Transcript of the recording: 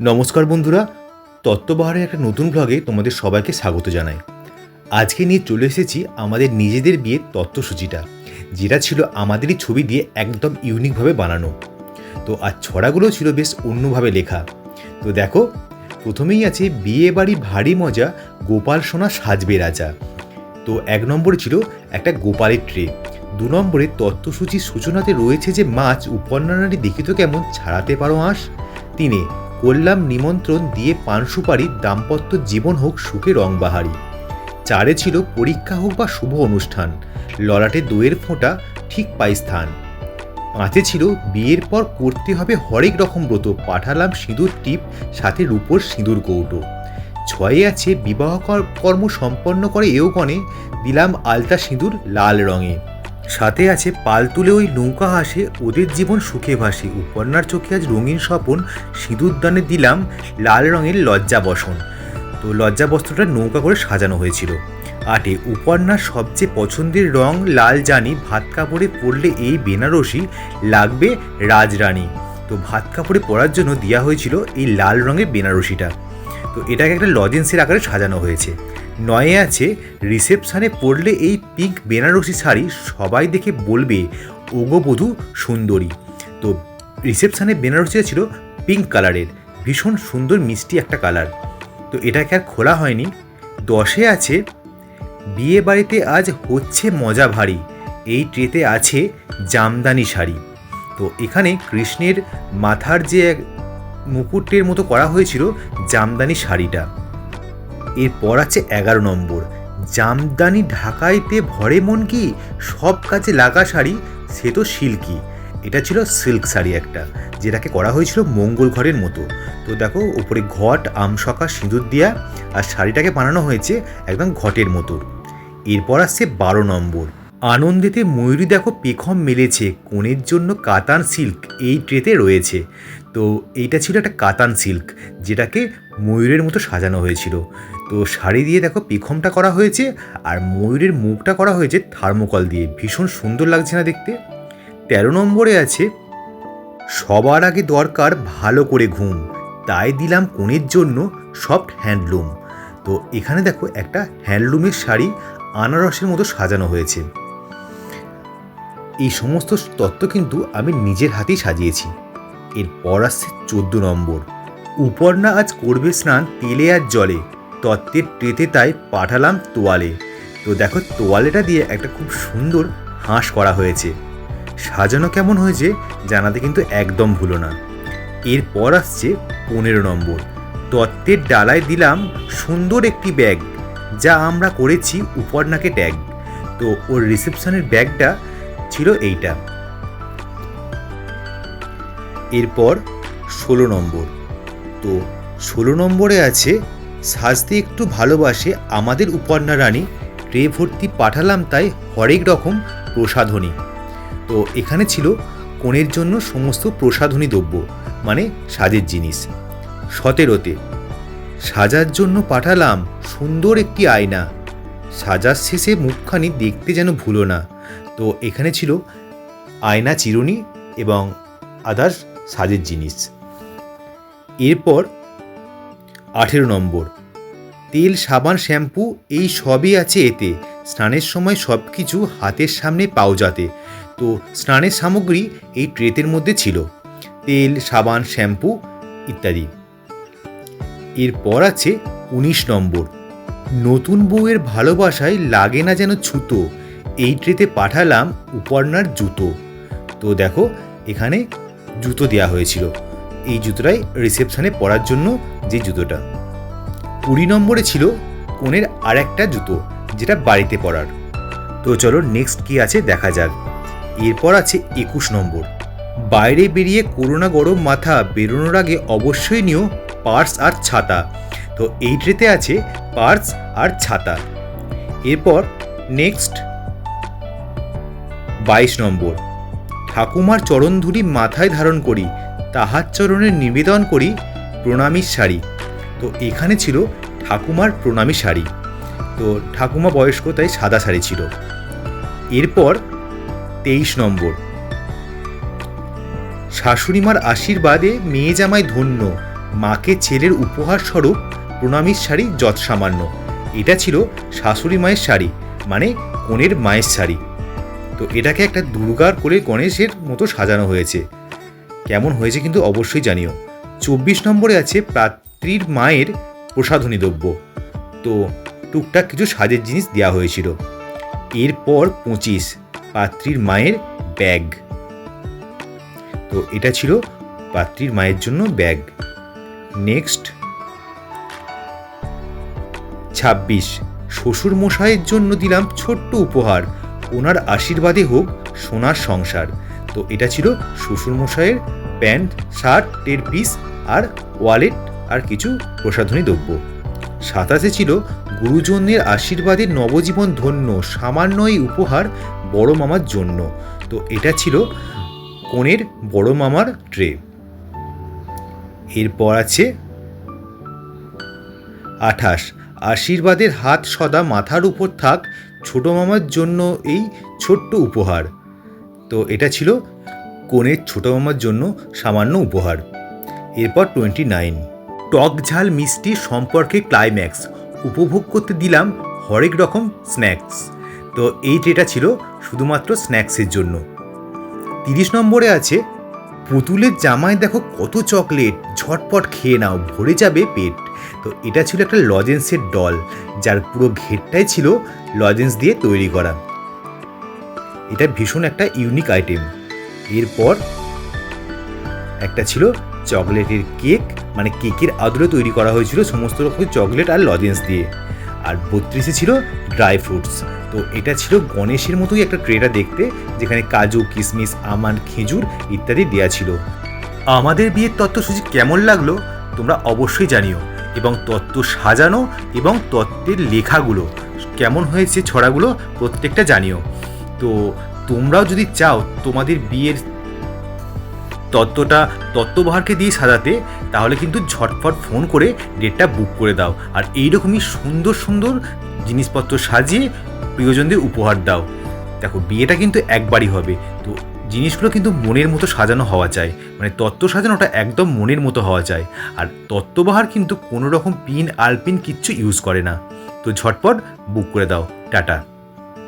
নমস্কার বন্ধুরা, তত্ত্ববাহারের একটা নতুন ব্লগে তোমাদের সবাইকে স্বাগত জানাই। আজকে নিয়ে চলে এসেছি আমাদের নিজেদের বিয়ের তত্ত্বসূচিটা, যেটা ছিল আমাদেরই ছবি দিয়ে একদম ইউনিকভাবে বানানো। তো আর ছড়াগুলো ছিল বেশ অন্যভাবে লেখা। তো দেখো, প্রথমেই আছে বিয়ে বাড়ি ভারী মজা, গোপাল সোনা সাজবে রাজা। তো এক নম্বরে ছিল একটা গোপালের ট্রে। দু নম্বরে তত্ত্বসূচির সূচনাতে রয়েছে যে মাছ উপন্যানারী দেখিত কেমন ছাড়াতে পারো আঁশ তিনে করলাম নিমন্ত্রণ দিয়ে পান সুপারি দাম্পত্য জীবন হোক সুখে রংবাহারি। চারে ছিল পরীক্ষা হোক বা শুভ অনুষ্ঠান, ললাটে দইয়ের ফোঁটা ঠিক পাই স্থান। পাঁচে ছিল বিয়ের পর করতে হবে হরেক রকম ব্রত, পাঠালাম সিঁদুর, টিপ, সাথে রূপোর সিঁদুর কৌটো ছয়ে আছে বিবাহ কর- কর্ম সম্পন্ন করে এও গণে দিলাম আলতা সিঁদুর লাল রঙে। সাথে আছে পাল তুলে ওই নৌকা হাসে, ওদের জীবন সুখে ভাসে। উপন্যার চোখে আজ রঙিন স্বপন, সিঁদুর দানে দিলাম লাল রঙের লজ্জা বসন। তো লজ্জা বস্ত্রটা নৌকা করে সাজানো হয়েছিল। আটে, উপন্যার সবচেয়ে পছন্দের রং লাল জানি, ভাত কাপড়ে পরলে এই বেনারসি, লাগবে রাজরানী। তো ভাত কাপড়ে পরার জন্য দেওয়া হয়েছিল এই লাল রঙের বেনারসিটা। তো এটাকে একটা লজেন্সের আকারে সাজানো হয়েছে। নয়ে আছে, রিসেপশনে পরলে এই পিঙ্ক বেনারসি শাড়ি সবাই দেখে বলবে ওগোবধূ সুন্দরী। তো রিসেপশনে বেনারসিটা ছিল পিঙ্ক কালারের ভীষণ সুন্দর, মিষ্টি একটা কালার তো এটাকে আর খোলা হয়নি। দশে আছে, বিয়ে বাড়িতে আজ হচ্ছে মজা ভারী। এই ট্রেতে আছে জামদানি শাড়ি। তো এখানে কৃষ্ণের মাথার যে মুকুটের মতো করা হয়েছিল জামদানি শাড়িটা। এরপর আছে এগারো নম্বর। জামদানি ঢাকাইতে ভরে মন কি? সব কাজে লাগা শাড়ি, সে তো সিল্কি। এটা ছিল সিল্ক শাড়ি একটা, যেটাকে করা হয়েছিল মঙ্গল ঘরের মতো। তো দেখো, উপরে ঘট আমসকা সিঁদুর দিয়া, আর শাড়িটাকে বানানো হয়েছে একদম ঘটের মতো। এরপর আসছে বারো নম্বর। আনন্দেতে ময়ূরী দেখো পেখম মেলেছে কোণের জন্য কাতান সিল্ক এই ট্রেতে রয়েছে। তো এইটা ছিল একটা কাতান সিল্ক, যেটাকে ময়ূরের মতো সাজানো হয়েছিল। তো শাড়ি দিয়ে দেখো পেখমটা করা হয়েছে আর ময়ূরের মুখটা করা হয়েছে থার্মোকল দিয়ে। ভীষণ সুন্দর লাগছে না দেখতে। তেরো নম্বরে আছে, সবার আগে দরকার ভালো করে ঘুম। তাই দিলাম কোণের জন্য সফট হ্যান্ডলুম। তো এখানে দেখো একটা হ্যান্ডলুমের শাড়ি আনারসের মতো সাজানো হয়েছে। এই সমস্ত তত্ত্ব কিন্তু আমি নিজের হাতেই সাজিয়েছি। এরপর আসছে চোদ্দ নম্বর। উপর্ণা আজ করবে স্নান তেলে আর জলে। তত্ত্বের ট্রেতে তাই পাঠালাম তোয়ালে। তো দেখো তোয়ালেটা দিয়ে একটা খুব সুন্দর হাঁস করা হয়েছে। সাজানো কেমন হয়েছে জানাতে কিন্তু একদম ভুলো না। এরপর আসছে পনেরো নম্বর। তত্ত্বের ডালায় দিলাম সুন্দর একটি ব্যাগ, যা আমরা করেছি উপর্ণাকে ট্যাগ। তো ওর রিসেপশনের ব্যাগটা ছিল এইটা। এরপর ষোলো নম্বর। তো ষোলো নম্বরে আছে, সাজতে একটু ভালোবাসে আমাদের উপর্ণা রানী ট্রে ভর্তি পাঠালাম তাই হরেক রকম প্রসাধনী। তো এখানে ছিল কনের জন্য সমস্ত প্রসাধনী দ্রব্য মানে সাজের জিনিস। সতেরোতে, সাজার জন্য পাঠালাম সুন্দর একটি আয়না, সাজার শেষে মুখখানি দেখতে যেন ভুলো না। তো এখানে ছিল আয়না চিরুনি এবং আদার্স সাজের জিনিস। এরপর আঠেরো নম্বর। তেল, সাবান, শ্যাম্পু এই সবই আছে এতে। স্নানের সময় সব কিছু হাতের সামনে পাও যাতে। তো স্নানের সামগ্রী এই ট্রেতের মধ্যে ছিল। তেল, সাবান, শ্যাম্পু ইত্যাদি। এরপর আছে উনিশ নম্বর। নতুন বউয়ের ভালোবাসায় লাগে না যেন ছুতো। এই ট্রেতে পাঠালাম উপর্ণার জুতো। তো দেখো, এখানে জুতো দেওয়া হয়েছিল। এই জুতোটাই রিসেপশনে পরার জন্য যে জুতোটা। কুড়ি নম্বরে ছিল কনের আর একটা জুতো, যেটা বাড়িতে পরার। তো চলো নেক্সট কি আছে দেখা যাক। এরপর আছে একুশ নম্বর। বাইরে বেরিয়ে করোনা গরম মাথা বেরোনোর আগে অবশ্যই নিও পার্স আর ছাতা। তো এই ট্রেতে আছে পার্স আর ছাতা। এরপর নেক্সট বাইশ নম্বর। ঠাকুমার চরণধুলি মাথায় ধারণ করি, তাহার চরণে নিবেদন করি প্রণামীর শাড়ি তো এখানে ছিল ঠাকুমার প্রণামী শাড়ি তো ঠাকুমা বয়স্ক তাই সাদা শাড়ি ছিল। এরপর তেইশ নম্বর। শাশুড়িমার আশীর্বাদে মেয়ে জামাই ধন্য, মাকে ছেলের উপহার স্বরূপ প্রণামীর শাড়ি যৎ সামান্য এটা ছিল শাশুড়ি মায়ের শাড়ি মানে কনের মায়ের শাড়ি তো এটাকে একটা দুর্গার করে গণেশের মতো সাজানো হয়েছে। কেমন হয়েছে কিন্তু অবশ্যই জানিও। চব্বিশ নম্বরে আছে পাত্রীর মায়ের প্রসাধনী দ্রব্য। তো টুকটাক কিছু সাজের জিনিস দেওয়া হয়েছিল। এরপর পঁচিশ পাত্রীর মায়ের ব্যাগ। তো এটা ছিল পাত্রীর মায়ের জন্য ব্যাগ। নেক্সট। ছাব্বিশ শ্বশুর মশাইয়ের জন্য দিলাম ছোট্ট উপহার। ওনার আশীর্বাদে হোক সোনার সংসার। তো এটা ছিল শ্বশুর মশাইয়ের প্যান্ট, শার্ট, টের পিস আর ওয়ালেট আর কিছু প্রসাধনী দ্রব্য। সাতাশে ছিল গুরুজনের আশীর্বাদে নবজীবন ধন্য সামান্য এই উপহার বড় মামার জন্য। তো এটা ছিল কনের বড় মামার ট্রে। এরপর আছে আঠাশ। আশীর্বাদের হাত সদা মাথার উপর থাক ছোট মামার জন্য এই ছোট্ট উপহার। তো এটা ছিল কনের ছোট মামার জন্য সামান্য উপহার। এরপর টোয়েন্টি নাইন টক ঝাল মিষ্টি সম্পর্কে ক্লাইম্যাক্স উপভোগ করতে দিলাম হরেক রকম স্ন্যাক্স তো এই ট্রেটা ছিল শুধুমাত্র স্ন্যাক্সের জন্য। তিরিশ নম্বরে আছে, পুতুলের জামায় দেখো কত চকলেট ঝটপট খেয়ে নাও, ভরে যাবে পেট। তো এটা ছিল একটা লজেন্সের ডল, যার পুরো ঘেরটাই ছিল লজেন্স দিয়ে তৈরি করা। এটা ভীষণ একটা ইউনিক আইটেম এরপর একটা ছিল চকলেটের কেক মানে কেকের আদলে তৈরি করা হয়েছিল সমস্ত রকম চকলেট আর লজেন্স দিয়ে। আর বত্রিশে ছিল ড্রাই ফ্রুটস তো এটা ছিল গণেশের মতোই একটা ট্রেটা দেখতে, যেখানে কাজু কিশমিশ আমান খেজুর ইত্যাদি দেওয়া ছিল। আমাদের বিয়ের তত্ত্বসূচি কেমন লাগল তোমরা অবশ্যই জানিও। এবং তত্ত্ব সাজানো এবং তত্ত্বের লেখাগুলো। কেমন হয়েছে ছড়াগুলো প্রত্যেকটা জানিও। তো তোমরাও যদি চাও তোমাদের বিয়ের তত্ত্বটা তত্ত্ববাহারকে দিয়ে সাজাতে, তাহলে কিন্তু ঝটফট ফোন করে ডেটটা বুক করে দাও। আর এইরকমই সুন্দর সুন্দর জিনিসপত্র সাজিয়ে প্রিয়জনদের উপহার দাও। দেখো, বিয়েটা কিন্তু একবারই হবে। তো জিনিসগুলো কিন্তু মনের মতো সাজানো হওয়া চাই। মানে তত্ত্ব সাজানোটা একদম মনের মতো হওয়া চাই। আর তত্ত্ববাহার কিন্তু কোনো রকম পিন, আলপিন কিচ্ছু ইউজ করে না। তো ঝটপট বুক করে দাও। টাটা।